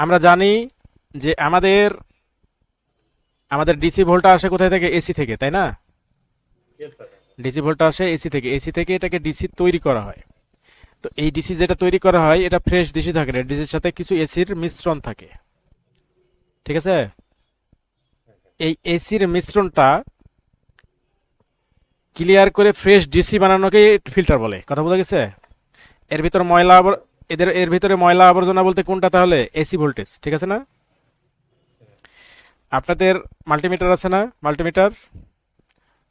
আমরা জানি যে আমাদের আমাদের ডিসি ভোল্টটা আসে কোথায় থেকে? এসি থেকে তাই না. ডিসি ভোল্টটা আসে এসি থেকে। এসি থেকে এটাকে ডিসি তৈরি করা হয়। তো এই ডিসি যেটা তৈরি করা হয় এটা ফ্রেশ ডিসি থাকে না। ডিসির সাথে কিছু এসির মিশ্রণ থাকে। ঠিক আছে? এই এসির মিশ্রণটা ক্লিয়ার করে ফ্রেশ ডিসি বানানোকে ফিল্টার বলে। কথা বোঝা গেছে? এর ভিতর ময়লা আবর- এদের এর ভিতরে ময়লা আবর্জনা বলতে কোনটা তাহলে? এসি ভোল্টেজ ঠিক আছে না? আপনাদের মাল্টিমিটার আছে না? মাল্টিমিটার?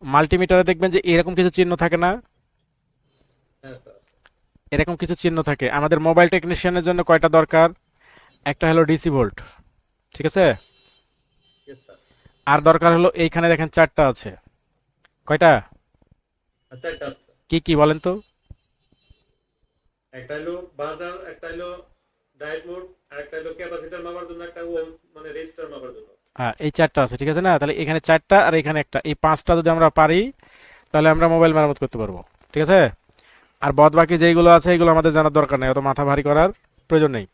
মাল্টিমিটারে দেখবেন যে এরকম কিছু চিহ্ন থাকে না? এরকম কিছু চিহ্ন থাকে। আমাদের মোবাইল টেকনিশিয়ানের জন্য কয়টা দরকার? একটা হলো ডিসি ভোল্ট ঠিক আছে? আর দরকার হলো এইখানে দেখেন চারটা আছে। কয়টা? আচ্ছা, কি কি বলেন তো? একটা হলো বাজার, একটা হলো ডায়েট মোড একটা হলো ক্যাপাসিটর মাপার জন্য একটা ওহম মানে রেজিস্টার মাপার জন্য। হ্যাঁ এই চারটা আছে, ঠিক আছে না? তাহলে এখানে চারটা আর এখানে একটা। এই পাঁচটা যদি আমরা পারি, তাহলে আমরা মোবাইল মেরামত করতে পারব, ঠিক আছে? আর বাদ বাকি যেইগুলো আছে, এগুলো আমাদের জানার দরকার নেই, অত মাথা ভারী করার প্রয়োজন নেই।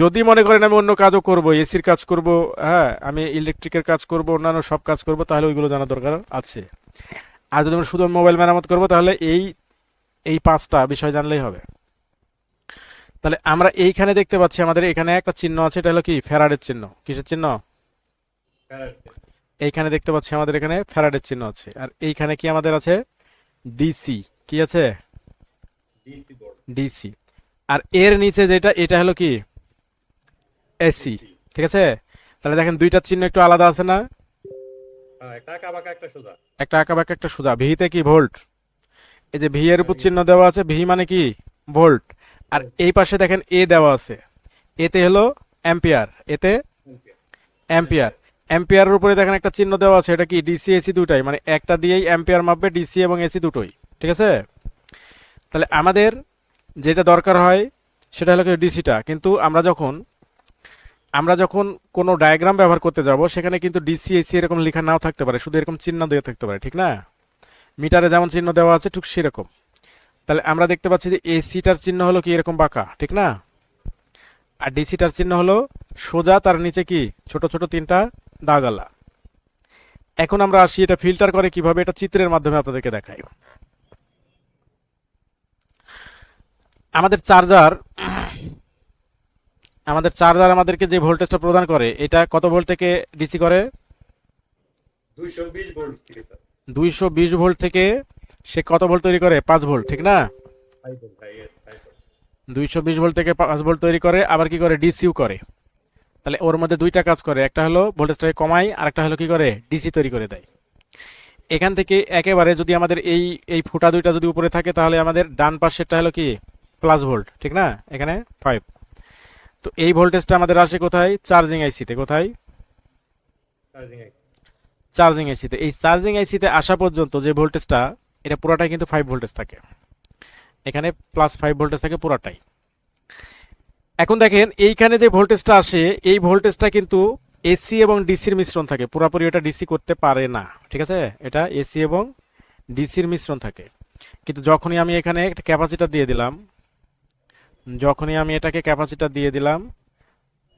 যদি মনে করেন আমি অন্য কাজও করব, এসির কাজ করব হ্যাঁ আমি ইলেকট্রিকের কাজ করব, অন্যান্য সব কাজ করব, তাহলে ওইগুলো জানার দরকার আছে। আর যদি আমরা শুধু মোবাইল মেরামত করব, তাহলে এই এই পাঁচটা বিষয় জানলেই হবে। তাহলে আমরা এইখানে দেখতে পাচ্ছি আমাদের এখানে একটা চিহ্ন আছে এটা হলো কি? ফেরাডের চিহ্ন। কিসের চিহ্ন? এইখানে দেখতে পাচ্ছি আমাদের এখানে ফ্যারাডের চিহ্ন আছে। আর এইখানে কি আমাদের আছে? ডিসি। কি আছে? ডিসি আর এর নিচে যেটা এটা হলো কি? এসি। ঠিক আছে? তাহলে দেখেন দুইটা চিহ্ন একটু আলাদা আছে না? হ্যাঁ একটা আঁকা বাঁকা একটা সোজা। একটা আঁকা বাঁকা একটা সোজা। ভিতে কি? ভোল্ট। এই যে ভি এর উপর চিহ্ন দেওয়া আছে ভি মানে কি? ভোল্ট। আর এই পাশে দেখেন এ দেওয়া আছে। এতে হলো অ্যাম্পিয়ার এতে অ্যাম্পিয়ার অ্যাম্পিয়ারের উপরে দেখেন একটা চিহ্ন দেওয়া আছে, এটা কি ডিসি এসি দুটাই মানে একটা দিয়েই অ্যাম্পিয়ার মাপবে ডিসি এবং এসি দুটোই, ঠিক আছে? তাহলে আমাদের যেটা দরকার হয়, সেটা হলো ডিসিটা কিন্তু আমরা যখন আমরা যখন কোনো ডায়াগ্রাম ব্যবহার করতে যাব, সেখানে কিন্তু ডিসি এসি এরকম লেখা নাও থাকতে পারে, শুধু এরকম চিহ্ন দিয়ে থাকতে পারে, ঠিক না? মিটারে যেমন চিহ্ন দেওয়া আছে, ঠিক সেরকম। তাহলে আমরা দেখতে পাচ্ছি যে এসিটার চিহ্ন হলো কি এরকম বাঁকা ঠিক না? আর ডিসিটার চিহ্ন হলো সোজা তার নিচে কি? ছোট ছোট তিনটা দাগালা। এখন আমরা আসি এটা ফিল্টার করে কীভাবে এটা চিত্রের মাধ্যমে আপনাদেরকে দেখাই। আমাদের চার্জার আমাদের চার্জার আমাদেরকে যে ভোল্টেজটা প্রদান করে এটা কত ভোল্ট থেকে ডিসি করে? দুইশো বিশ ভোল্ট থেকে সে কত ভোল্ট তৈরি করে? পাঁচ ভোল্ট ঠিক না? দুইশো বিশ ভোল্ট থেকে পাঁচ ভোল্ট তৈরি করে আবার কি করে? ডিসিও করে। তাহলে ওর মধ্যে দুইটা কাজ করে একটা হলো ভোল্টেজটাকে কমায় আর একটা হলো কি করে? ডিসি তৈরি করে দেয়। এখান থেকে একেবারে যদি আমাদের এই এই ফুটা দুইটা যদি উপরে থাকে তাহলে আমাদের ডান পাশেরটা হলো কি? প্লাস ভোল্ট ঠিক না? এখানে ফাইভ। তো এই ভোল্টেজটা আমাদের আসে কোথায়? চার্জিং আইসিতে কোথায়? চার্জিং আইসিতে। এই চার্জিং আইসিতে আসা পর্যন্ত যে ভোল্টেজটা এটা পুরাটাই কিন্তু ফাইভ ভোল্টেজ থাকে। এখানে প্লাস ফাইভ ভোল্টেজ থাকে পুরাটাই। এখন দেখেন এইখানে যে ভোল্টেজটা আসে এই ভোল্টেজটা কিন্তু এসি এবং ডিসির মিশ্রণ থাকে। পুরোপুরি এটা ডিসি করতে পারে না ঠিক আছে? এটা এসি এবং ডিসির মিশ্রণ থাকে। কিন্তু যখনই আমি এখানে একটা ক্যাপাসিটার দিয়ে দিলাম যখনই আমি এটাকে ক্যাপাসিটার দিয়ে দিলাম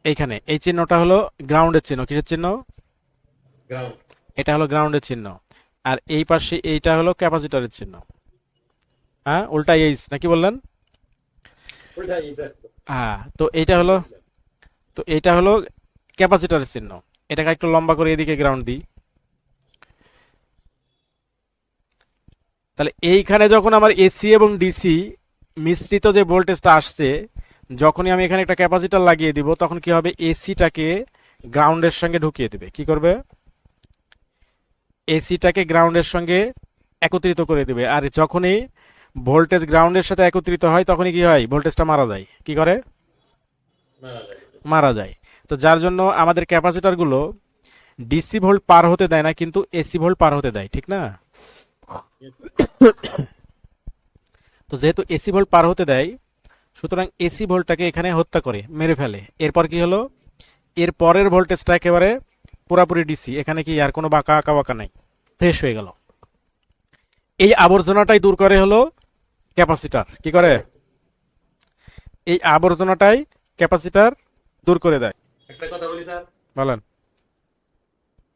এইখানে এই চিহ্নটা হলো গ্রাউন্ডের চিহ্ন। কিসের চিহ্ন? এটা হলো গ্রাউন্ডের চিহ্ন। আর এই পাশে এইটা হলো ক্যাপাসিটরের চিহ্ন। হ্যাঁ? উল্টা এইচ নাকি বললেন? হ্যাঁ তো এইটা হলো তো এইটা হলো ক্যাপাসিটরের চিহ্ন। এটাকে একটু লম্বা করে এদিকে গ্রাউন্ড দিই। তাহলে এইখানে যখন আমার এসি এবং ডিসি মিশ্রিত যে ভোল্টেজটা আসছে যখনই আমি এখানে একটা ক্যাপাসিটার লাগিয়ে দিব তখন কি হবে? এসিটাকে গ্রাউন্ডের সঙ্গে ঢুকিয়ে দেবে। কি করবে? এসিটাকে গ্রাউন্ডের সঙ্গে একত্রিত করে দেবে। আর যখনই ভোল্টেজ গ্রাউন্ডের সাথে একত্রিত হয় তখনই কি হয়? ভোল্টেজটা মারা যায়। কি করে? মারা যায়। তো যার জন্য আমাদের ক্যাপাসিটারগুলো ডিসি ভোল্ট পার হতে দেয় না কিন্তু এসি ভোল্ট পার হতে দেয়। ঠিক না? তো যেহেতু এসি ভোল্ট পার হতে দেয় সুতরাং এসি ভোল্টটাকে এখানে হত্যা করে মেরে ফেলে। এরপর কি হলো? এর পরের ভোল্টেজটা একেবারে পুরাপুরি ডিসি এখানে কি আর কোনো বাঁকা আঁকা বাঁকা নাই? ফ্রেশ হয়ে গেল। এই আবর্জনাটাই দূর করে হলো ক্যাপাসিটার। কি করে? এই আবর্জনাটাই ক্যাপাসিটার দূর করে দেয়। একটা কথা বলি স্যার। বলেন।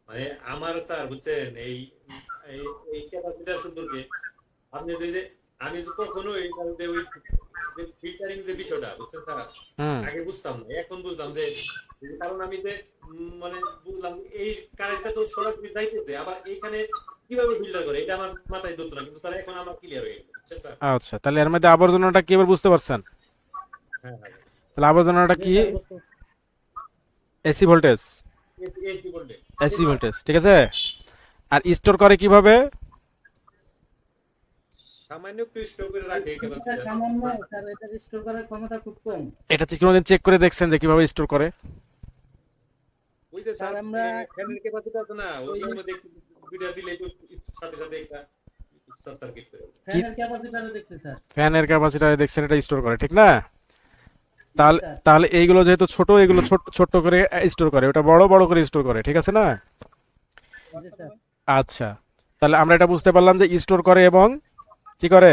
মানে আমার স্যার বুঝছেন এই এই ক্যাপাসিটার সম্পর্কে আপনি যে আমি কখনো এই যে ওই ফিল্টারিং যে বিষয়টা বুঝছেন স্যার হুম আগে বুঝতাম না এখন বুঝলাম যে কারণ আমি যে মানে বুঝলাম এই কারেন্টটা তো সরাসরি যাইতেছে আবার এইখানে কীভাবে ফিল্টার করে? এটা আমার মাথায় ধরতো না কিন্তু এখন আমার ক্লিয়ার হয়ে গেছে আচ্ছা তাহলে এর মধ্যে আবর্জনাটা কি এবার বুঝতে পারছেন? হ্যাঁ হ্যাঁ। তাহলে আবর্জনাটা কি? এসি ভোল্টেজ এসি ভোল্টেজ ঠিক আছে? আর স্টোর করে কীভাবে? সামান্য একটু স্টোর করে রাখে সামান্য স্যার এটা স্টোর করার ক্ষমতা খুব কম। এটা কি কোনোদিন চেক করে দেখছেন যে কীভাবে স্টোর করে। ওই যে স্যার স্যার, আমরা- ফ্যানের ক্যাপাসিটি আছে না মধ্যে দুইটা দিলে সাথে সাথে একটা ফ্যানের ক্যাপাসিটারে দেখছেন এটা স্টোর করে ঠিক না? তাহলে তাহলে এইগুলো যেহেতু ছোট এগুলো ছোট ছোট করে স্টোর করে ওটা বড় বড় করে স্টোর করে ঠিক আছে না? আচ্ছা। তাহলে আমরা এটা বুঝতে পারলাম যে স্টোর করে এবং কি করে?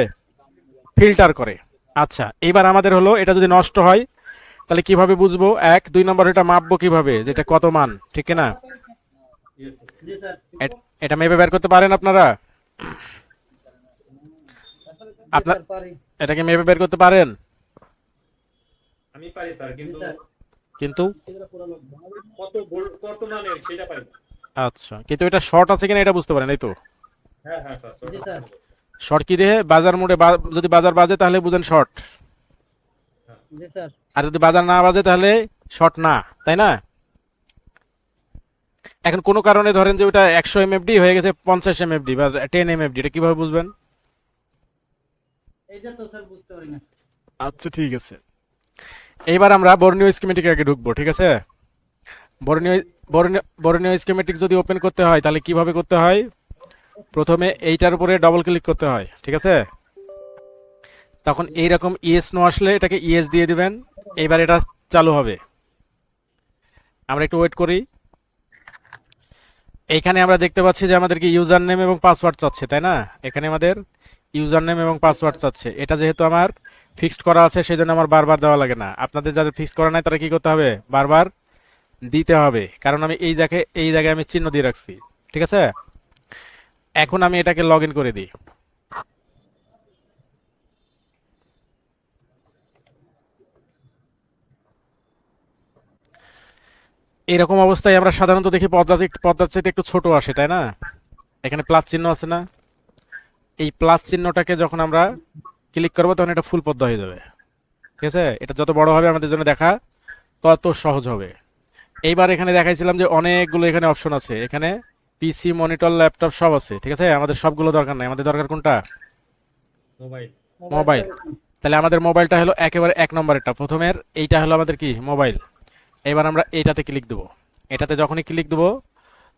ফিল্টার করে। আচ্ছা এবার আমাদের হলো এটা যদি নষ্ট হয় তাহলে কীভাবে বুঝব? এক দুই নম্বর এটা মাপবো কীভাবে? যেটা কত মান ঠিক না এট- এটা মেপে বের করতে পারেন আপনারা? আপনার- এটাকে মেপে বের করতে পারেন? আমি পারি স্যার কিন্তু কিন্তু? কত কত মানের সেটা পারি আচ্ছা কিন্তু এটা শর্ট আছে কিনা এটা বুঝতে পারেন এই তো? হ্যাঁ হ্যাঁ স্যার জি স্যার। শর্ট কি দিয়ে বাজার মোড়ে যদি বাজার বাজে তাহলে বুঝেন শর্ট আর যদি বাজার না বাজে তাহলে শর্ট না তাই না? এখন কোনো কারণে ধরেন যে ওটা একশো এমএফডি হয়ে গেছে পঞ্চাশ এমএফডি বা টেন এমএফডি এটা কীভাবে বুঝবেন? আচ্ছা ঠিক আছে। এইবার আমরা বর্ণীয় স্কিমেটিক আগে ঢুকবো ঠিক আছে? বর্ণীয় বর্ণীয় বর্ণীয় স্কিমেটিক যদি ওপেন করতে হয় তাহলে কীভাবে করতে হয়? প্রথমে এইটার উপরে ডবল ক্লিক করতে হয়, ঠিক আছে? তখন এইরকম ইএস নো আসলে এটাকে ইএস দিয়ে দিবেন, এইবার এটা চালু হবে। আমরা একটু ওয়েট করি। এখানে আমরা দেখতে পাচ্ছি যে আমাদেরকে ইউজার নেম এবং পাসওয়ার্ড চাচ্ছে, তাই না? এখানে আমাদের ইউজার নেম এবং পাসওয়ার্ড চাচ্ছে। এটা যেহেতু আমার ফিক্সড করা আছে সেই জন্য আমার বারবার দেওয়া লাগে না। আপনাদের যাদের ফিক্স করা নাই, তারা কি করতে হবে? বারবার দিতে হবে। কারণ আমি এই জায়গায় এই জায়গায় আমি চিহ্ন দিয়ে রাখছি, ঠিক আছে? এখন আমি এটাকে লগ ইন করে দিই। এরকম অবস্থায় আমরা সাধারণত দেখি পদ্মা পদ্মার চাইতে একটু ছোট আসে, তাই না? এখানে প্লাস চিহ্ন আছে না? এই প্লাস চিহ্নটাকে যখন আমরা ক্লিক করব, তখন এটা ফুল পদ্মা হয়ে যাবে। ঠিক আছে? এটা যত বড় হবে আমাদের জন্য দেখা তত সহজ হবে। এইবার এখানে দেখাইছিলাম যে অনেকগুলো এখানে অপশন আছে। এখানে পিসি মনিটর ল্যাপটপ সব আছে ঠিক আছে? আমাদের সবগুলো দরকার নাই। আমাদের দরকার কোনটা? মোবাইল। মোবাইল। তাহলে আমাদের মোবাইলটা হলো একেবারে এক নম্বরেরটা। প্রথমের এইটা হলো আমাদের কি? মোবাইল। এবার আমরা এইটাতে ক্লিক দেবো। এটাতে যখনই ক্লিক দেবো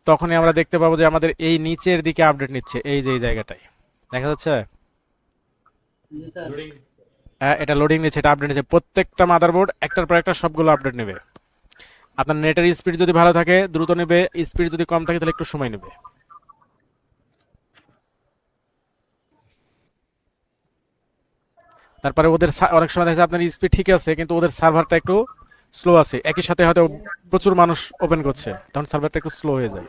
তখনই আমরা দেখতে পাবো যে আমাদের এই নিচের দিকে আপডেট নিচ্ছে এই যে এই জায়গাটায়। দেখা যাচ্ছে? হ্যাঁ এটা লোডিং নিচ্ছে এটা আপডেট নিচ্ছে। প্রত্যেকটা মাদারবোর্ড একটার পর একটা সবগুলো আপডেট নেবে। আপনার নেটের স্পিড যদি ভালো থাকে, দ্রুত নেবে স্পিড যদি কম থাকে, তাহলে একটু সময় নেবে। তারপরে ওদের অনেক সময় দেখা আপনার স্পিড ঠিক আছে, কিন্তু ওদের সার্ভারটা একটু স্লো আছে। একই সাথে হয়তো প্রচুর মানুষ ওপেন করছে, তখন সার্ভারটা একটু স্লো হয়ে যায়।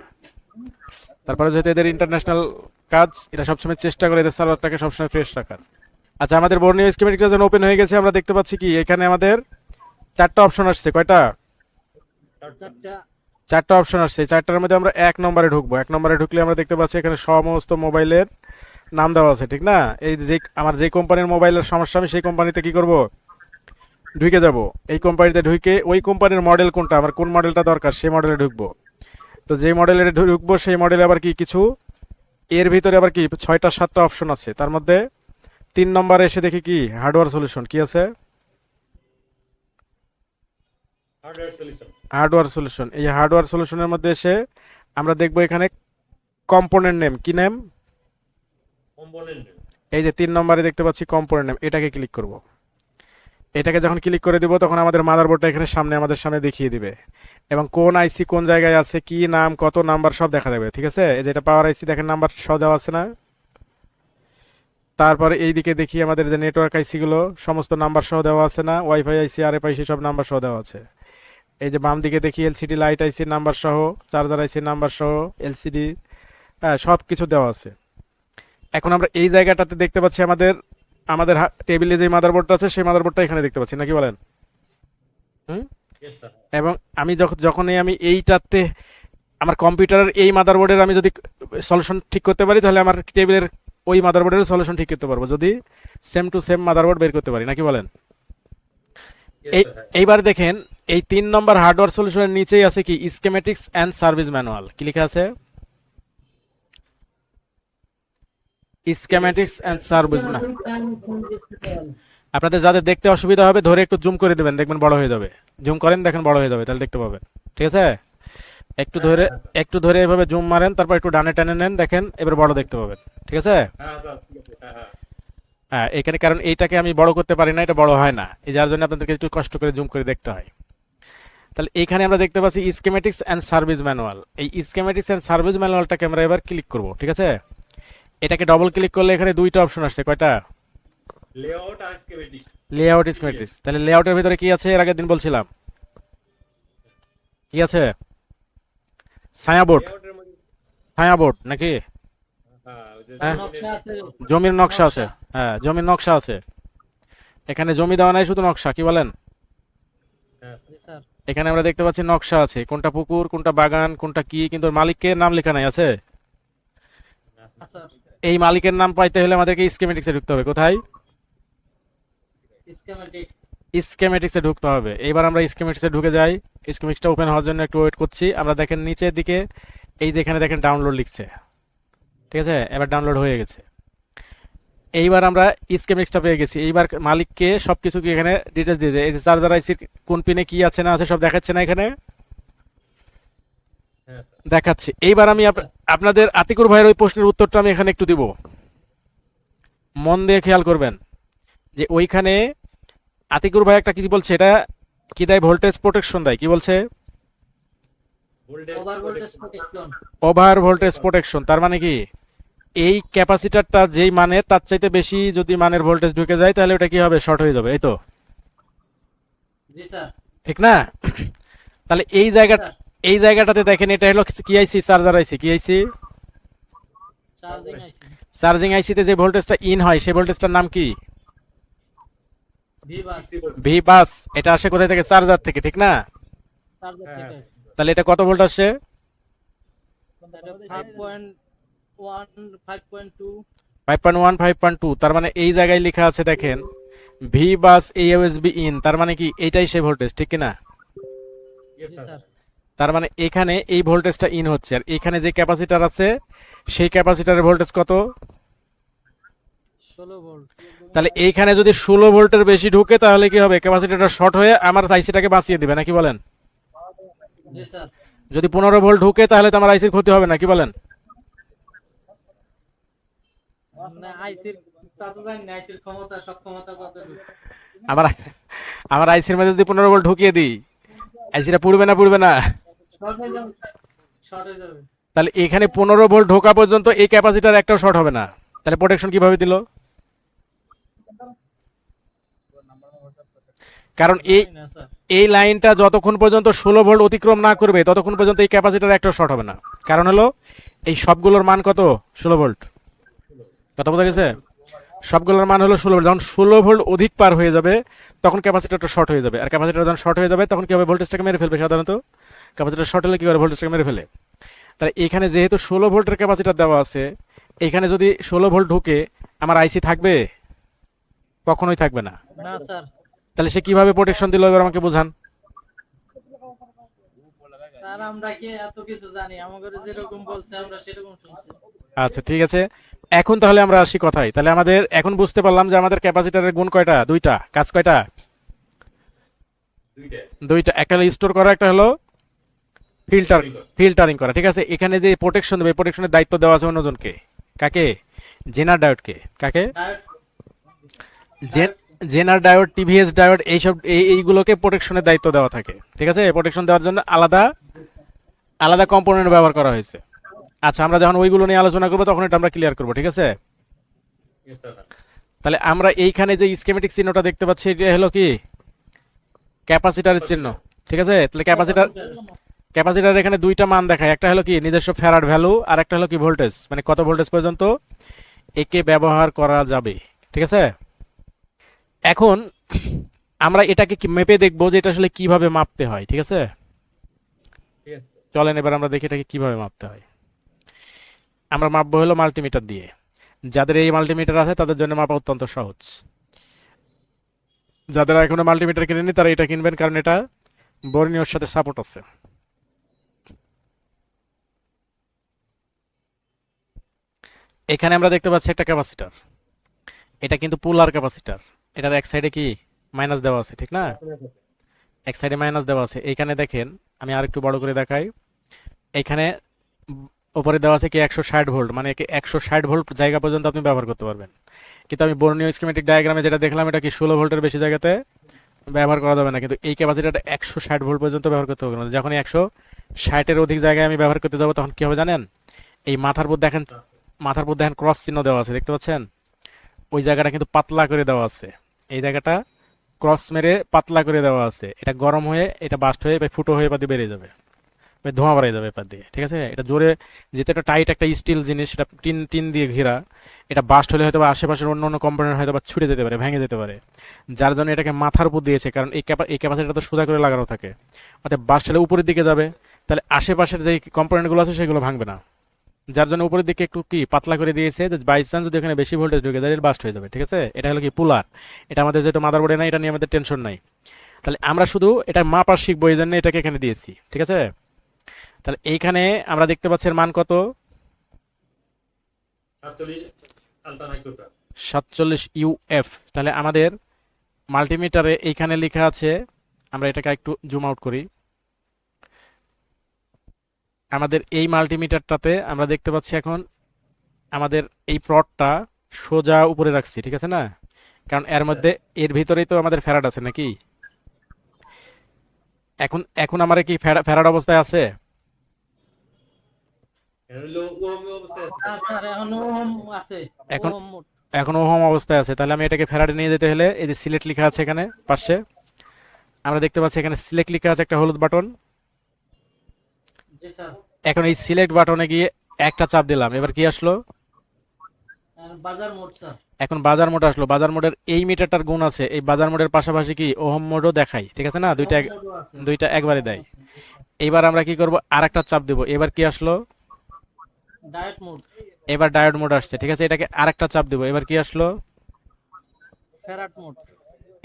তারপরে যেহেতু এদের ইন্টারন্যাশনাল কাজ এটা সবসময় চেষ্টা করে এদের সার্ভারটাকে সবসময় ফ্রেশ রাখার। আচ্ছা আমাদের বর্ণীয় স্কিমেটিকটা যখন ওপেন হয়ে গেছে, আমরা দেখতে পাচ্ছি কি, এখানে আমাদের চারটা অপশন আসছে। কয়টা? চারটা অপশন আসছে। চারটার মধ্যে আমরা এক নম্বরে ঢুকবো। এক নম্বরে ঢুকলে আমরা দেখতে পাচ্ছি এখানে সমস্ত মোবাইলের নাম দেওয়া আছে ঠিক না? এই যে আমার যে কোম্পানির মোবাইলের সমস্যা আমি সেই কোম্পানিতে কি করব? ঢুকে যাব। এই কোম্পানিতে ঢুকে ওই কোম্পানির মডেল কোনটা আমার কোন মডেলটা দরকার সেই মডেলে ঢুকবো। তো যে মডেলে ঢুকবো সেই মডেলে আবার কি কিছু? এর ভিতরে আবার কি ছয়টা সাতটা অপশন আছে। তার মধ্যে তিন নম্বরে এসে দেখি কি? হার্ডওয়্যার সলিউশন কি আছে? Hardware solution hardware solution. এই হার্ডওয়্যার সলিউশনের মধ্যে এসে আমরা দেখব এখানে কম্পোনেন্ট নেম। কি নেম? কম্পোনেন্ট এই যে তিন নম্বরে দেখতে পাচ্ছি কম্পোনেন্ট নেম। এটাকে ক্লিক করব। এটাকে যখন ক্লিক করে দিব তখন আমাদের মাদারবোর্ডটা এখানে সামনে আমাদের সামনে দেখিয়ে দিবে। এবং কোন আইসি কোন জায়গায় আছে কি নাম কত নাম্বার সব দেখা যাবে ঠিক আছে? এই যেটা পাওয়ার আইসি দেখেন নাম্বার সব দেওয়া আছে না? তারপরে এইদিকে দেখি আমাদের যে নেটওয়ার্ক আইসিগুলো সমস্ত নাম্বার সহ দেওয়া আছে না? ওয়াইফাই আইসি আর এফ আইসি সব নাম্বার সহ দেওয়া আছে। এই যে বাম দিকে দেখি এলসিডি লাইট আইসি নাম্বার সহ চার্জার আইসি নাম্বার সহ এলসিডি হ্যাঁ সব কিছু দেওয়া আছে। এখন আমরা এই জায়গাটাতে দেখতে পাচ্ছি আমাদের আমাদের হা- টেবিলে যে মাদারবোর্ডটা আছে সেই মাদারবোর্ডটা এখানে দেখতে পাচ্ছি নাকি বলেন? এবং আমি যখন যখনই আমি এইটাতে আমার কম্পিউটারের এই মাদারবোর্ডের আমি যদি সলিউশন ঠিক করতে পারি তাহলে আমার টেবিলের ওই মাদারবোর্ডের সলিউশন ঠিক করতে পারব। যদি সেম টু সেম মাদারবোর্ড বের করতে পারি নাকি বলেন? এই এইবার দেখেন এই তিন নম্বর হার্ডওয়্যার সলিউশনের নিচেই আছে কি? স্কেমেটিক্স অ্যান্ড সার্ভিস ম্যানুয়াল কি লেখা আছে? স্কেমেটিক্স অ্যান্ড সার্ভিস আপনাদের যাদের দেখতে অসুবিধা হবে ধরে একটু জুম করে দেবেন দেখবেন বড় হয়ে যাবে। জুম করেন দেখেন বড় হয়ে যাবে তাহলে দেখতে পাবেন। ঠিক আছে? একটু ধরে একটু ধরে এভাবে জুম মারেন তারপর একটু ডানে টানে নেন দেখেন এবার বড় দেখতে পাবেন। ঠিক আছে? হ্যাঁ, এখানে কারণ এইটাকে আমি বড় করতে পারি না এটা বড় হয় না। এই যার জন্য আপনাদেরকে একটু কষ্ট করে জুম করে দেখতে হয়। তাহলে এখানে আমরা দেখতে পাচ্ছি স্কেমেটিক্স অ্যান্ড সার্ভিস ম্যানুয়াল এই স্কেমেটিক্স অ্যান্ড সার্ভিস ম্যানুয়ালটাকে আমরা এবার ক্লিক করব ঠিক আছে? এটাকে ডবল ক্লিক করলে এখানে দুইটা অপশন আসছে কয়টা? Layout আর schematic. লেআউট স্কেমেটিক্স তাহলে লেআউটের ভিতরে কি আছে? এর আগের দিন বলছিলাম। কি আছে? ছায়া বোর্ড Layout ছায়া বোর্ড নাকি? হ্যাঁ, হ্যাঁ। জমির নকশা আছে। হ্যাঁ জমির নকশা আছে। এখানে জমি দেওয়া নাই শুধু নকশা কি বলেন? এখানে আমরা দেখতে পাচ্ছি নকশা আছে। কোনটা পুকুর, কোনটা বাগান, কোনটা কি, কিন্তু মালিককে নাম লেখা নাই, আছে? এই মালিকের নাম পাইতে হলে আমাদেরকে স্কেমেটিক্সে ঢুকতে হবে। কোথায়? স্কেমেটিক্সে ঢুকতে হবে। এবার আমরা স্কেমেটিক্সে ঢুকে যাই। স্কেমেটিক্সটা ওপেন হওয়ার জন্য একটু ওয়েট করছি। আমরা দেখেন নিচের দিকে, এই যে এখানে দেখেন ডাউনলোড লিখছে। ঠিক আছে? এবার ডাউনলোড হয়ে গেছে। এইবার আমরা স্কেমেটিক্সটা পেয়ে গেছি। এইবার মালিককে সব কিছু এখানে ডিটেলস দিয়ে যায় এই যে চার্জার আইসির কোন পিনে কি আছে না আছে সব দেখাচ্ছে না এখানে? হ্যাঁ. দেখাচ্ছি। এইবার আমি আপ- আপনাদের আতিকুর ভাইয়ের ওই প্রশ্নের উত্তরটা আমি এখানে একটু দিব। মন দিয়ে খেয়াল করবেন যে ওইখানে আতিকুর ভাই একটা কি বলছে এটা কি দেয়? ভোল্টেজ প্রোটেকশন দেয়। কি বলছে? Voltage over voltage protection. Protection over voltage protection তার মানে কি? এই ক্যাপাসিটারটা যেই মানের তার চাইতে বেশি যদি মানের ভোল্টেজ ঢুকে যায় তাহলে ওটা কি হবে? শর্ট হয়ে যাবে এই তো? ঠিক না? তাহলে এই জায়গা এই জায়গাটাতে দেখেন এটা হলো কি আইসি চার্জার আইসি কি আইসি চার্জিং আইসিতে যে ভোল্টেজটা ইন হয় সেই ভোল্টেজটার নাম কি? ভি বাস ভি বাস এটা আসে কোথায় থেকে? চার্জার থেকে ঠিক না? তাহলে এটা কত ভোল্ট আসছে five point one five point two five point one five point two তার মানে এই জায়গায় লেখা আছে দেখেন ভি বাস ইউএসবি ইন তার মানে কি এইটাই সেই ভোল্টেজ ঠিক. স্যার তার মানে এখানে এই ভোল্টেজটা ইন হচ্ছে আর এখানে যে ক্যাপাসিটার আছে সেই ক্যাপাসিটারের ভোল্টেজ কত? ভোল্ট তাহলে এইখানে যদি ষোলো ভোল্টের বেশি ঢুকে তাহলে কি হবে? ক্যাপাসিটারটা শর্ট হয়ে আমার আইসিটাকে বাঁচিয়ে দিবে নাকি বলেন? জি স্যার যদি পনেরো ভোল্ট ঢুকে তাহলে তো আমার আইসির ক্ষতি হবে নাকি বলেন মানে আইসির তা তো জানি না আইসির ক্ষমতা সক্ষমতা কত আমার আমার আইসির মধ্যে যদি পনেরো ভোল্ট ঢুকিয়ে দিই আইসিটা পুড়বে না পুড়বে না? তাহলে এখানে পনেরো ভোল্ট ঢোকা পর্যন্ত এই ক্যাপাসিটার একটাও শর্ট হবে না। তাহলে প্রোটেকশন কীভাবে দিল? কারণ এই এই লাইনটা যতক্ষণ পর্যন্ত ষোলো ভোল্ট অতিক্রম না করবে ততক্ষণ পর্যন্ত এই ক্যাপাসিটার একটা শর্ট হবে না। কারণ হলো এই সবগুলোর মান কত? ষোলো ভোল্ট। কত বোঝা গেছে? সবগুলোর মান হলো ষোলো ভোল্ট। যখন ষোলো ভোল্ট অধিক পার হয়ে যাবে তখন ক্যাপাসিটারটা শর্ট হয়ে যাবে। আর ক্যাপাসিটার যখন শর্ট হয়ে যাবে তখন কি হবে? ভোল্টেজটাকে মেরে ফেলবে সাধারণত। ক্যাপাসিটার শর্ট হলে কি করে ভোল্টেজটাকে মেরে ফেলে। তাহলে এখানে যেহেতু ষোলো ভোল্টের ক্যাপাসিটার দেওয়া আছে এখানে যদি ষোলো ভোল্ট ঢুকে আমার আইসি থাকবে? কখনোই থাকবে না। তাহলে সে কীভাবে প্রোটেকশন দিল? এবার আমাকে বোঝান। আচ্ছা ঠিক আছে। এখন তাহলে আমরা আসি কথাই তাহলে আমাদের এখন বুঝতে পারলাম যে আমাদের ক্যাপাসিটারের গুণ কয়টা? দুইটা। কাজ কয়টা? দুইটা। একটা হলো স্টোর করা একটা হলো ফিল্টার ফিল্টারিং করা। ঠিক আছে? এখানে যে প্রোটেকশন দেবে প্রোটেকশনের দায়িত্ব দেওয়া আছে অন্যজনকে। কাকে? জেনার ডায়োডকে কাকে? জেন জেনার ডায়োড টিভিএস ডায়োড এইসব এই এইগুলোকে প্রোটেকশনের দায়িত্ব দেওয়া থাকে। ঠিক আছে? প্রোটেকশন দেওয়ার জন্য আলাদা আলাদা কম্পোনেন্ট ব্যবহার করা হয়েছে। আচ্ছা আমরা যখন ওইগুলো নিয়ে আলোচনা করব তখন এটা আমরা ক্লিয়ার করব ঠিক আছে? তাহলে আমরা এইখানে যে স্কেমেটিক চিহ্নটা দেখতে পাচ্ছি এটা হলো কি? ক্যাপাসিটারের চিহ্ন ঠিক আছে? তাহলে ক্যাপাসিটার ক্যাপাসিটার এখানে দুইটা মান দেখায় একটা হলো কি নিজস্ব ফেরার ভ্যালু আর একটা হলো কি ভোল্টেজ মানে কত ভোল্টেজ পর্যন্ত একে ব্যবহার করা যাবে ঠিক আছে? এখন আমরা এটাকে মেপে দেখব যে এটা আসলে কীভাবে মাপতে হয় ঠিক আছে? ঠিক আছে চলেন এবার আমরা দেখি এটাকে কীভাবে মাপতে হয়। আমরা মাপবো হলো মাল্টিমিটার দিয়ে। যাদের এই মাল্টিমিটার আছে, তাদের জন্য মাপা অত্যন্ত সহজ। যাদের এখনও মাল্টিমিটার কিনেনি তারা এটা কিনবেন, কারণ এটা বর্ণীয়র সাথে সাপোর্ট আছে। এখানে আমরা দেখতে পাচ্ছি একটা ক্যাপাসিটার এটা কিন্তু পোলার ক্যাপাসিটার এটার এক সাইডে কি মাইনাস দেওয়া আছে, ঠিক না? এক সাইডে মাইনাস দেওয়া আছে। এইখানে দেখেন, আমি আর একটু বড় করে দেখাই। এখানে উপরে দেওয়া আছে কি একশো ষাট ভোল্ট মানে একশো ষাট ভোল্ট জায়গা পর্যন্ত আপনি ব্যবহার করতে পারবেন। কিন্তু আমি বর্ণীয় স্কিমেটিক ডায়াগ্রামে যেটা দেখলাম, এটা কি ষোলো ভোল্টের বেশি জায়গাতে ব্যবহার করা যাবে না, কিন্তু এই ক্যাপাসিটারটা একশো ষাট ভোল্ট পর্যন্ত ব্যবহার করতে হবে। না যখন একশো ষাটের অধিক জায়গায় আমি ব্যবহার করতে যাব, তখন কি হবে জানেন? এই মাথার উপর দেখেন, মাথার উপর দেখেন ক্রস চিহ্ন দেওয়া আছে, দেখতে পাচ্ছেন? ওই জায়গাটা কিন্তু পাতলা করে দেওয়া আছে। এই জায়গাটা ক্রস মেরে পাতলা করে দেওয়া আছে। এটা গরম হয়ে, এটা বাস্ট হয়ে, বা ফুটো হয়ে পাতি বেরিয়ে যাবে। ধোঁয়া বাড়াই যাবে এপার দিয়ে, ঠিক আছে? এটা জোরে যেহেতু একটা টাইট একটা স্টিল জিনিস, সেটা টিন টিন দিয়ে ঘেরা, এটা বাস্ট হলে হয়তো বা আশেপাশের অন্য অন্য কম্পোনেন্ট হয়তো বা ছুটে যেতে পারে, ভেঙে যেতে পারে। যার জন্য এটাকে মাথার উপর দিয়েছে, কারণ এই ক্যাপা এই ক্যাপাসিটিটা তো সোজা করে লাগানো থাকে। অর্থাৎ বাস্ট হলে উপরের দিকে যাবে, তাহলে আশেপাশের যে কম্পোনেন্টগুলো আছে সেগুলো ভাঙবে না। যার জন্য উপরের দিকে একটু কি পাতলা করে দিয়েছে, যে বাই চান্স যদি এখানে বেশি ভোল্টেজ ঢুকে যায় বাস্ট হয়ে যাবে, ঠিক আছে? এটা হলো কি পুলার এটা আমাদের যেহেতু মাদার মাদারবোর্ডে নাই, এটা নিয়ে আমাদের টেনশন নাই। তাহলে আমরা শুধু এটা মাপার শিখব, এই জন্য এটাকে এখানে দিয়েছি, ঠিক আছে? তাহলে এইখানে আমরা দেখতে পাচ্ছি এর মান কত? সাতচল্লিশ ইউএফ। তাহলে আমাদের মাল্টিমিটারে এইখানে লেখা আছে আমরা এটাকে একটু জুম আউট করি। আমাদের এই মাল্টিমিটারটাতে আমরা দেখতে পাচ্ছি এখন আমাদের এই প্লটটা সোজা উপরে রাখছি ঠিক আছে না? কারণ এর মধ্যে এর ভিতরেই তো আমাদের ফ্যারাড আছে নাকি? এখন এখন আমার কি ফ্যারাড অবস্থায় আছে এটা হলো ওম অবস্থায় আছে হ্যাঁ, স্যার এখন ওহম এখন- ওহম অবস্থায় আছে। তাহলে আমি এটাকে ফ্যারাডে নিয়ে যেতে হলে এই যে সিলেক্ট লেখা আছে এখানে পাশে। আমরা দেখতে পাচ্ছি এখানে সিলেক্ট লেখা আছে একটা হলুদ বাটন। এখন এই সিলেক্ট বাটনে গিয়ে একটা চাপ দিলাম। এবার কি আসলো? বাজার মোট স্যার। এখন বাজার মোড আসলো। বাজার মোডের এই মিটারটার গুণ আছে। এই বাজার মোডের পাশাপাশি কি ওহম মোডও দেখাই? ঠিক আছে না? দুইটা। দুইটা একবারে দেয়। এবার আমরা কি করব? আর একটা চাপ দেবো। এবার কি আসলো? এবার ডায়োড মোড আসছে ঠিক আছে? এটাকে আরেকটা চাপ দেবো। এবার কি আসলো? ফেরাট মোট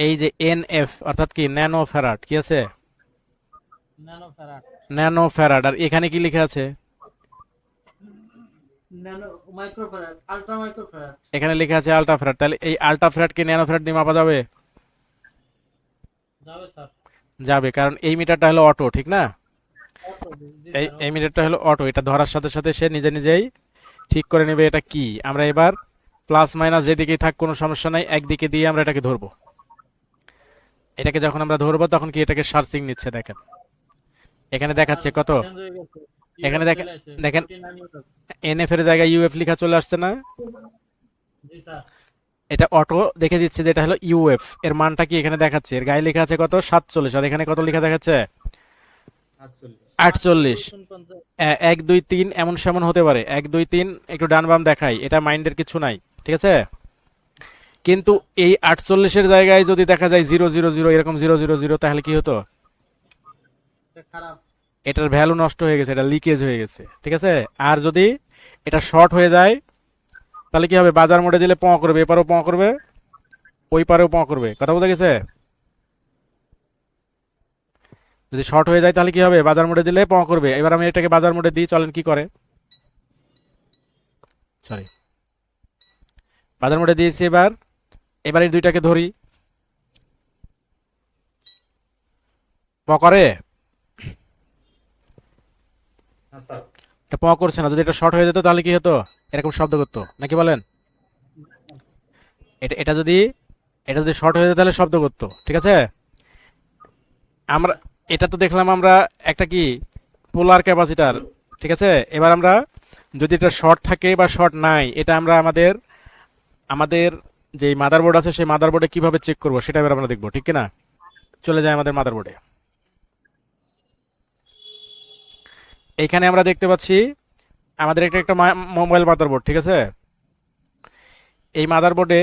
এই যে এন এফ অর্থাৎ কি ন্যানো ফ্যারাড কি আছে? Nano farad. ন্যানো ফ্যারাড আর এখানে কি লেখা আছে? Nano micro farad ultra micro farad. এখানে লেখা আছে আলট্রা ফ্যারাড তাহলে এই আলট্রা ফ্যারাডকে ন্যানো ফ্যারাড দিয়ে মাপা যাবে? যাবে স্যার। যাবে কারণ এই মিটারটা হলো অটো ঠিক না? এই এই মিটারটা হলো অটো এটা ধরার সাথে সাথে সে নিজে নিজেই ঠিক করে নেবে এটা কি। আমরা এবার প্লাস মাইনাস যেদিকেই থাক কোনো সমস্যা নাই একদিকে দিয়ে আমরা এটাকে ধরবো। এটাকে যখন আমরা ধরবো তখন কি এটাকে সার্চিং নিচ্ছে দেখেন। এখানে দেখাচ্ছে কত? হয়ে গেছে। এখানে দেখেন- দেখেন। 49 ইউএফ। এনএফ এর জায়গায় ইউএফ লেখা চলে আসছে না। এটা অটো দেখে দিচ্ছে যে এটা হলো ইউএফ এর মানটা কি এখানে দেখাচ্ছে? এর গায়ে লেখা আছে কত? সাতচল্লিশ। আর এখানে কত লেখা দেখাচ্ছে? আটচল্লিশ। এক দুই তিন এমন সেমন হতে পারে। এক দুই তিন একটু ডান বাম দেখাই। এটা মাইন্ডের কিছু নাই ঠিক আছে? কিন্তু এই আটচল্লিশের জায়গায় যদি দেখা যায় জিরো জিরো জিরো এরকম জিরো জিরো জিরো তাহলে কি হতো? এটার ভ্যালু নষ্ট হয়ে গেছে এটা লিকেজ হয়ে গেছে ঠিক আছে? আর যদি এটা শর্ট হয়ে যায় তাহলে কি হবে? বাজার মোড়ে দিলে প করবে এপারেও প করবে ওই পারেও প করবে। কথা বোঝা গেছে? যদি শর্ট হয়ে যায় তাহলে কি হবে? বাজার মোড়ে দিলে প করবে। এবার আমি এটাকে বাজার মোড়ে দিই চলেন কি করে? সরি বাজার মোড়ে দিয়েছি এবার। এবার এই দুইটাকে ধরি। প করে? এটা প করছে না। যদি এটা শর্ট হয়ে যেত তাহলে কি হতো? এরকম শব্দ করতো। নাকি বলেন? এটা এটা যদি এটা যদি শর্ট হয়ে যেত তাহলে শব্দ করতো। ঠিক আছে? আমরা এটা তো দেখলাম আমরা একটা কি পোলার ক্যাপাসিটার ঠিক আছে? এবার আমরা যদি এটা শর্ট থাকে বা শর্ট নাই, এটা আমরা আমাদের আমাদের যে মাদারবোর্ড আছে সেই মাদারবোর্ডে কীভাবে চেক করব সেটা এবার আমরা দেখব, ঠিক না চলে যায় আমাদের মাদারবোর্ডে এইখানে আমরা দেখতে পাচ্ছি আমাদের একটা একটা মোবাইল মাদারবোর্ড ঠিক আছে? এই মাদারবোর্ডে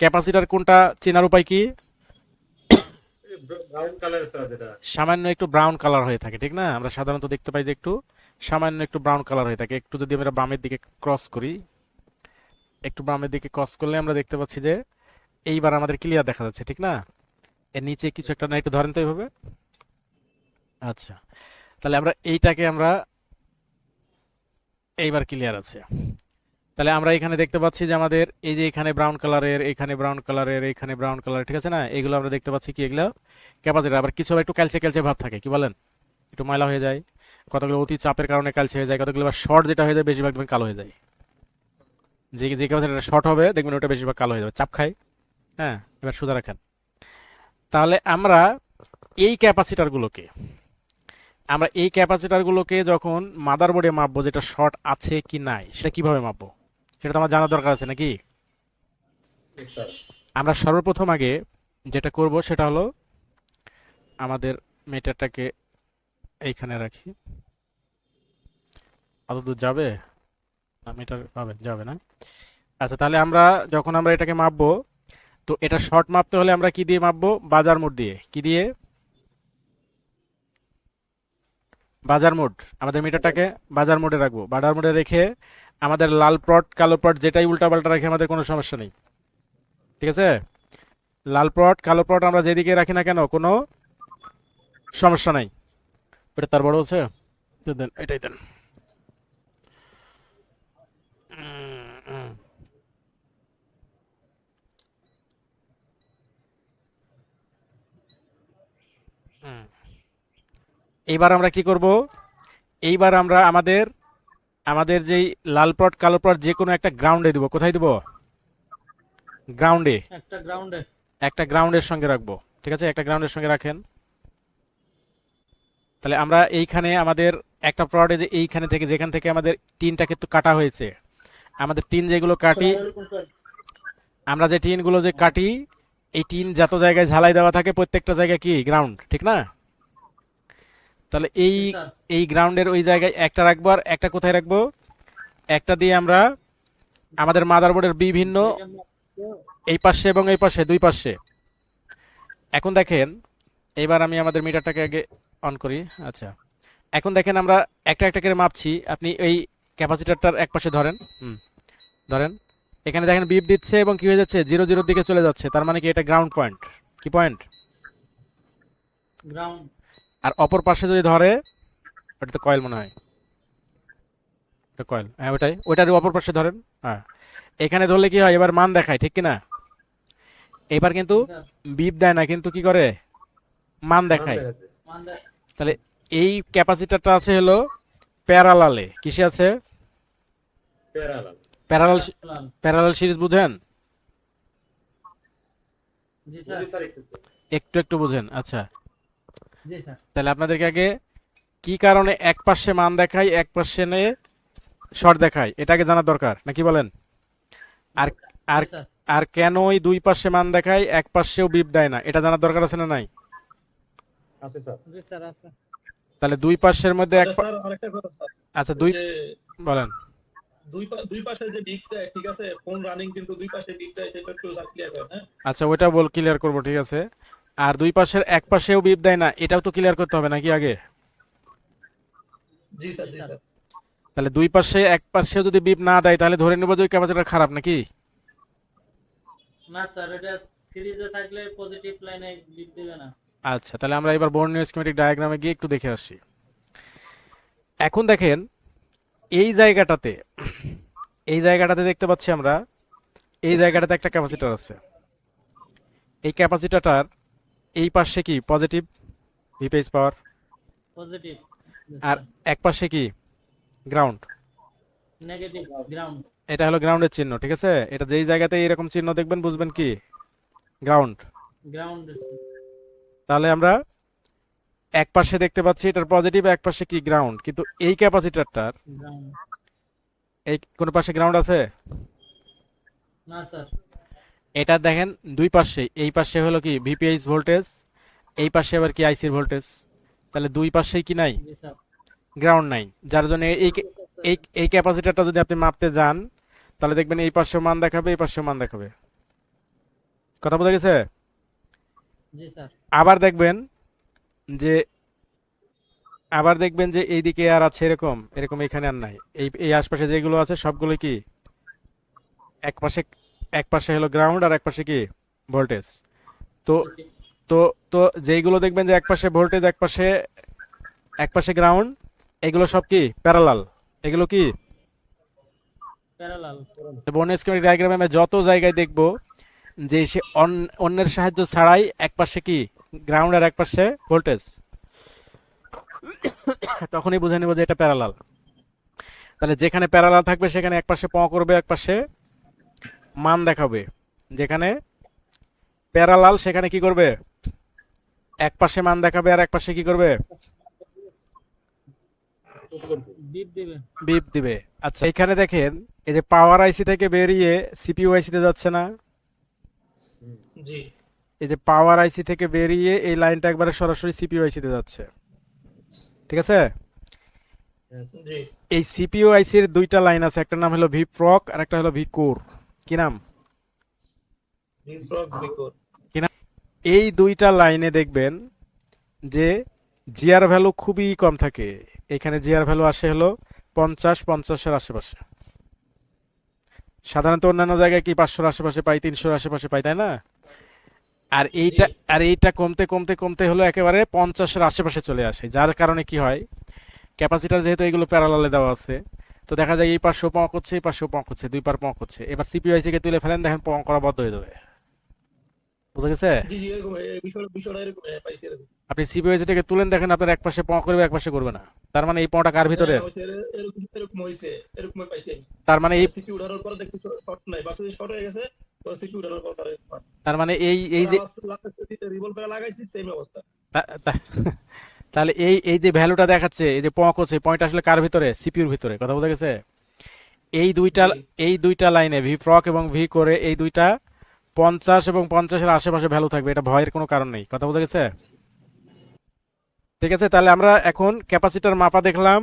ক্যাপাসিটার কোনটা, চেনার উপায় কি ব্রাউন কালার স্যার যেটা সামান্য একটু ব্রাউন কালার হয়ে থাকে, ঠিক না? আমরা সাধারণত দেখতে পাই যে একটু সামান্য একটু ব্রাউন কালার হয়ে থাকে। একটু যদি আমরা বামের দিকে ক্রস করি, একটু বামের দিকে ক্রস করলে আমরা দেখতে পাচ্ছি যে এইবার আমাদের ক্লিয়ার দেখা যাচ্ছে, ঠিক না? এর নিচে কিছু একটা না একটু ধরেন তো এইভাবে। আচ্ছা তাহলে আমরা এইটাকে আমরা এইবার ক্লিয়ার আছে। তাহলে আমরা এখানে দেখতে পাচ্ছি যে আমাদের এই যে এখানে ব্রাউন কালারের এখানে ব্রাউন কালারের এখানে ব্রাউন কালার ঠিক আছে না? এগুলো আমরা দেখতে পাচ্ছি কি? এগুলো ক্যাপাসিটার আবার কিছু একটু ক্যালচে ক্যালচে ভাব থাকে, কি বলেন? একটু ময়লা হয়ে যায়, কতগুলো অতি চাপের কারণে ক্যালচে হয়ে যায়, কতগুলো শর্ট যেটা হয়ে যায়, বেশিরভাগ কালো হয়ে যায়। যে যে ক্যাপাসিটার শর্ট হবে, দেখবেন ওটা বেশিরভাগ কালো হয়ে যাবে। চাপ খায় হ্যাঁ? এবার সোজা রাখেন। তাহলে আমরা এই ক্যাপাসিটারগুলোকে আমরা এই ক্যাপাসিটারগুলোকে যখন মাদারবোর্ডে মাপবো যেটা শর্ট আছে কি নাই, সেটা কীভাবে মাপবো? সেটা তো আমার জানার দরকার আছে নাকি? আমরা সর্বপ্রথম আগে যেটা করব সেটা হলো আমাদের মিটারটাকে এইখানে রাখি। অত দূর যাবে? না মিটার পাবে যাবে না। আচ্ছা তাহলে আমরা যখন আমরা এটাকে মাপবো তো এটা শর্ট মাপতে হলে আমরা কি দিয়ে মাপবো? বাজার মোড দিয়ে। কি দিয়ে? বাজার মোড। আমাদের মিটারটাকে বাজার মোডে রাখব। বাজার মোডে রেখে আমাদের লাল প্লট, কালো প্লট, যেটাই উল্টাপাল্টা রাখি, আমাদের কোনো সমস্যা নেই। ঠিক আছে? লাল প্লট, কালো প্লট আমরা যেদিকে রাখি না কেন, কোনো সমস্যা নাই। ওটা তার বড় হচ্ছে দেন, এটাই দেন। এইবার আমরা কি করব? এইবার আমরা আমাদের আমাদের যেই লাল প্লট কালো প্লট যে কোনো একটা গ্রাউন্ডে দিব। কোথায় দিব? গ্রাউন্ডে একটা গ্রাউন্ডে একটা গ্রাউন্ডের সঙ্গে রাখব। ঠিক আছে? একটা গ্রাউন্ডের সঙ্গে রাখেন। তাহলে আমরা এইখানে আমাদের একটা প্লটে যে এইখানে থেকে যেখান থেকে আমাদের টিনটা তো কাটা হয়েছে। আমাদের টিন যেগুলো কাটি আমরা যে টিনগুলো যে কাটি এই টিন যত জায়গায় ঝালাই দেওয়া থাকে প্রত্যেকটা জায়গায় কি? গ্রাউন্ড ঠিক না? তাহলে এই এই গ্রাউন্ডের ওই জায়গায় একটা রাখব আর একটা কোথায় রাখব? একটা দিয়ে আমরা আমাদের মাদারবোর্ডের বিভিন্ন এই পাশে এবং এই পাশে দুই পাশে। এখন দেখেন এবার আমি আমাদের মিটারটাকে আগে অন করি। আচ্ছা। এখন দেখেন আমরা একটা একটা করে মাপছি। আপনি এই ক্যাপাসিটারটার এক পাশে ধরেন। হুম ধরেন। এখানে দেখেন বিপ দিচ্ছে এবং কি হয়ে যাচ্ছে? জিরো জিরোর দিকে চলে যাচ্ছে। তার মানে কি এটা গ্রাউন্ড পয়েন্ট কি পয়েন্ট গ্রাউন্ড আর অপর পাশে যদি ধরে ওটা তো কয়েল মনে হয়। এটা কয়েল হ্যাঁ ওটাই। ওইটার অপর পাশে ধরেন হ্যাঁ। এখানে ধরলে কি হয়? এবার মান দেখায় ঠিক কি না এবার কিন্তু বিপ দেয় না কিন্তু কি করে? মান দেখায়। তাহলে এই ক্যাপাসিটারটা আছে হলো প্যারালালে। কিসে আছে? প্যারালাল প্যারালাল সিরিজ বুঝেন? একটু একটু বুঝেন। আচ্ছা। তাহলে আপনাদেরকে আগে কি কারণে এক পাশে মান দেখায় এক পাশে নে শর্ট দেখায় এটাকে জানা দরকার নাকি বলেন? আর আর আর কেন ওই দুই পাশে মান দেখায় এক পাশেও বিপ দেয় না? এটা জানার দরকার আছে না নাই? আছে স্যার। জি স্যার আছে। তাহলে দুই পাশের মধ্যে এক আচ্ছা, পা- স্যার আরেকটা কথা স্যার। আচ্ছা দুই বলেন। দুই দুই পাশে যে বিগ দেয় ঠিক আছে? ফোন রানিং কিন্তু দুই পাশে বিগ দেয় সেটা একটু ক্লিয়ার করেন হ্যাঁ? আচ্ছা ওইটা বল ক্লিয়ার করব ঠিক আছে? আর দুই পাশের এক পাশেও বিপ দেয় না এটাও তো ক্লিয়ার করতে হবে নাকি আগে? জি স্যার জি স্যার। তাহলে দুই পাশে এক পাশেও যদি বিপ না দেয় তাহলে ধরে নেব যে ওই ক্যাপাসিটার খারাপ নাকি? না স্যার এটা সিরিজে থাকলে পজিটিভ লাইনে দিক দেবে না। আচ্ছা তাহলে আমরা এবার বর্ণীয় স্কিমেটিক ডায়াগ্রামে গিয়ে একটু দেখে আসি। এখন দেখেন এই জায়গাটাতে এই জায়গাটাতে দেখতে পাচ্ছি আমরা এই জায়গাটাতে একটা ক্যাপাসিটার আছে। এই ক্যাপাসিটারটার এই পাশে কি পজিটিভ ভিপেজ পাওয়ার পজিটিভ আর এক পাশে কি? গ্রাউন্ড নেগেটিভ গ্রাউন্ড এটা হলো গ্রাউন্ডের চিহ্ন ঠিক আছে? এটা যেই জায়গাতে এরকম চিহ্ন দেখবেন বুঝবেন কি? গ্রাউন্ড গ্রাউন্ড তাহলে আমরা এক পাশে দেখতে পাচ্ছি এটার পজিটিভ এক পাশে কি গ্রাউন্ড কিন্তু এই ক্যাপাসিটারটার গ্রাউন্ড এই কোন পাশে গ্রাউন্ড আছে? না স্যার। এটা দেখেন দুই পাশে। এই পাশে হলো কি ভিপিএইচ ভোল্টেজ এই পাশে আবার কি আইসির ভোল্টেজ তাহলে দুই পাশেই কি নাই? গ্রাউন্ড নাই। যার জন্য এই এই এই ক্যাপাসিটারটা যদি আপনি মাপতে যান তাহলে দেখবেন এই পাশে মান দেখাবে এই পাশে মান দেখাবে। কথা বোঝা গেছে? আবার দেখবেন যে আবার দেখবেন যে এইদিকে আর আছে এরকম এরকম এখানে আর নাই। এই এই আশপাশে যেগুলো আছে সবগুলো কি? এক পাশে এক পাশে হলো গ্রাউন্ড আর এক পাশে কি ভোল্টেজ তো তো তো যেইগুলো দেখবেন যে এক পাশে ভোল্টেজ এক পাশে এক পাশে গ্রাউন্ড এগুলো সব কি প্যারালাল এগুলো কি? প্যারালাল বর্ণ স্কিমেটিক ডায়াগ্রামে আমরা যত জায়গায় দেখব যে সে অন- অন্যের সাহায্য ছাড়াই এক পাশে কি গ্রাউন্ড আর এক পাশে ভোল্টেজ তখনই বুঝে নেব যে এটা প্যারালাল তাহলে যেখানে প্যারালাল থাকবে সেখানে এক পাশে প করবে এক পাশে মান দেখাবে। যেখানে প্যারালাল সেখানে কি করবে? এক পাশে মান দেখাবে আর এক পাশে কি করবে? বিপ দিবে। আচ্ছা এখানে দেখেন এই যে পাওয়ার আইসি থেকে বেরিয়ে সিপিইউ আইসিতে যাচ্ছে না? জি। এই যে পাওয়ার আইসি থেকে বেরিয়ে এই লাইনটা একবারে সরাসরি সিপিইউ আইসিতে যাচ্ছে। ঠিক আছে? এই সিপিইউ আইসির দুইটা লাইন আছে একটা নাম হলো ভি প্রক আর একটা হলো ভি কোর কি নাম? এই দুইটা লাইনে দেখবেন যে জিআর ভ্যালু খুবই কম থাকে। এখানে জিআর ভ্যালু আসে হলো পঞ্চাশ পঞ্চাশের আশেপাশে। সাধারণত অন্যান্য জায়গায় কি পাঁচশোর আশেপাশে পাই তিনশোর আশেপাশে পাই তাই না? আর এইটা আর এইটা কমতে কমতে কমতে হলো একেবারে পঞ্চাশের আশেপাশে চলে আসে। যার কারণে কি হয় ক্যাপাসিটার যেহেতু এগুলো প্যারালালে দেওয়া আছে তো দেখা যায় এই পাশেও পঁক হচ্ছে এই পাশেও পঁক হচ্ছে দুই পার পঁক হচ্ছে এবার সিপিআইসি কে তুলে ফেলেন দেখেন পঁক করা বদ্ধ হয়ে যাবে। বুঝা গেছে? আপনি সিপিআইসি থেকে তুলেন দেখেন আপনার এক পাশে প করবে এক পাশে করবে না। তার মানে এই পটা কার ভিতরে? হ্যাঁ, পাইছি তার মানে এই উঠানোর পর দেখতে শর্ট নাই বাকি শর্ট হয়ে গেছে তার মানে এই এই যে লাগাইছি সেম অবস্থা। তাহলে এই এই যে ভ্যালুটা দেখাচ্ছে এই যে পক হচ্ছে পয়েন্ট আসলে কার ভিতরে? সিপিউর ভিতরে কথা বোঝা গেছে? এই দুইটা এই দুইটা লাইনে ভি ফ্রক এবং ভি করে এই দুইটা পঞ্চাশ এবং পঞ্চাশের আশেপাশে ভ্যালু থাকবে এটা ভয়ের কোনো কারণ নেই কথা বোঝা গেছে? ঠিক আছে তাহলে আমরা এখন ক্যাপাসিটার মাপা দেখলাম।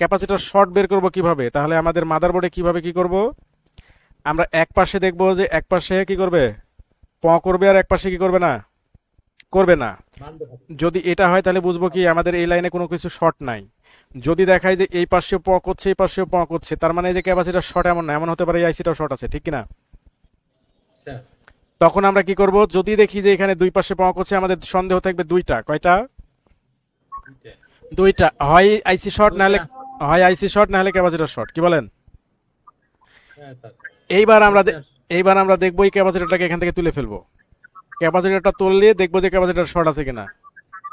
ক্যাপাসিটার শর্ট বের করব কীভাবে? তাহলে আমাদের মাদারবোর্ডে কীভাবে কি করব? আমরা এক পাশে দেখব যে এক পাশে কি করবে? প করবে আর এক পাশে কি করবে না? করবে না। যদি এটা হয় তাহলে বুঝব কি আমাদের এই লাইনে কোনো কিছু শর্ট নাই। যদি দেখায় যে এই পাশেও প করছে এই পাশেও প করছে তার মানে এই যে ক্যাপাসিটার শর্ট এমন না এমন হতে পারে এই আইসিটাও শর্ট আছে ঠিক কি না তখন আমরা কি করব? যদি দেখি যে এখানে দুই পাশে প করছে আমাদের সন্দেহ থাকবে দুইটা কয়টা? দুইটা। হয় আইসি শর্ট নাহলে হয় আইসি শর্ট নাহলে ক্যাপাসিটার শর্ট কি বলেন? হ্যাঁ স্যার এইবার আমরা এইবার আমরা দেখব এই ক্যাপাসিটারটাকে এখান থেকে তুলে ফেলব। ক্যাপাসিটারটা তুললে দেখব যে ক্যাপাসিটার শর্ট আছে কিনা।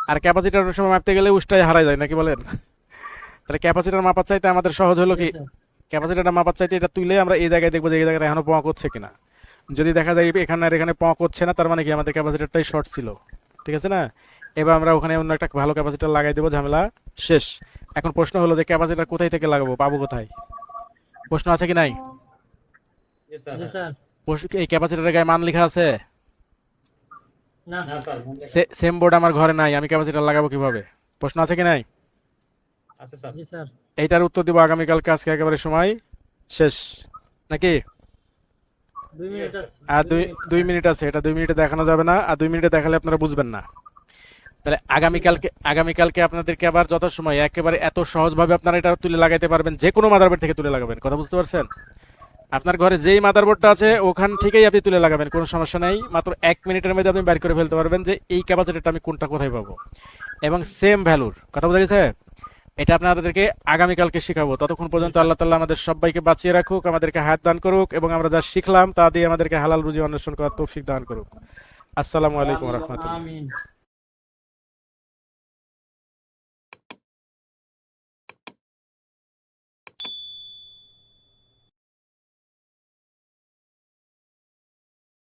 আর ক্যাপাসিটার সময় মাপতে গেলে উষ্টায় হারাই যায় নাকি বলেন? তাহলে ক্যাপাসিটার মাপার চাইতে আমাদের সহজ হলো কি? ক্যাপাসিটারটা মাপার চাইতে এটা তুলে আমরা এই জায়গায় দেখব যে এই জায়গায় এখনও পক হচ্ছে কিনা। যদি দেখা যায় এখানে আর এখানে পক হচ্ছে না তার মানে কি আমাদের ক্যাপাসিটারটাই শর্ট ছিল। ঠিক আছে না? এবার আমরা ওখানে অন্য একটা ভালো ক্যাপাসিটার লাগাই দেবো ঝামেলা শেষ। এখন প্রশ্ন হলো যে ক্যাপাসিটার কোথায় থেকে লাগাবো? পাবো কোথায়? প্রশ্ন আছে কি নাই? প্রশ্ন- এই ক্যাপাসিটারের গায়ে মান লেখা আছে না না স্যার মান দেখাবে। সেম বোর্ড আমার ঘরে নাই আমি ক্যাপাসিটার লাগাবো কীভাবে? প্রশ্ন আছে কি নাই? আছে স্যার। জি স্যার। এইটার উত্তর দিব আগামীকালকে আজকে একেবারে সময়। শেষ। নাকি? দুই মিনিট আছে। আর দুই দুই মিনিট আছে। এটা দুই মিনিটে দেখানো যাবে না আর দুই মিনিটে দেখালে আপনারা বুঝবেন না। তাহলে আগামীকালকে আগামীকালকে আপনাদেরকে আবার যত সময় একেবারে এত সহজভাবে আপনারা এটা তুলে লাগাইতে পারবেন যে কোনো মাদারবোর্ড থেকে তুলে লাগাবেন কথা বুঝতে পারছেন? আপনার ঘরে যেই মাদারবোর্ডটা আছে, ওখান থেকেই আপনি তুলে লাগাবেন, কোনো সমস্যা নেই। মাত্র এক মিনিটের মধ্যে আপনি বের করে ফেলতে পারবেন যে এই ক্যাপাসিটিটা আমি কোনটা কোথায় পাবো। এবং সেম ভ্যালুর কথা বোঝা গেছে? এটা আপনাদেরকে আগামীকালকে শেখাবো। ততক্ষণ পর্যন্ত আল্লাহ তাল্লাহ আমাদের সবাইকে বাঁচিয়ে রাখুক, আমাদেরকে হাত দান করুক, এবং আমরা যা শিখলাম তা দিয়ে আমাদেরকে হালাল রুজি অন্বেষণ করার তৌফিক দান করুক। আসসালামু আলাইকুম রহমতুল্লাহ।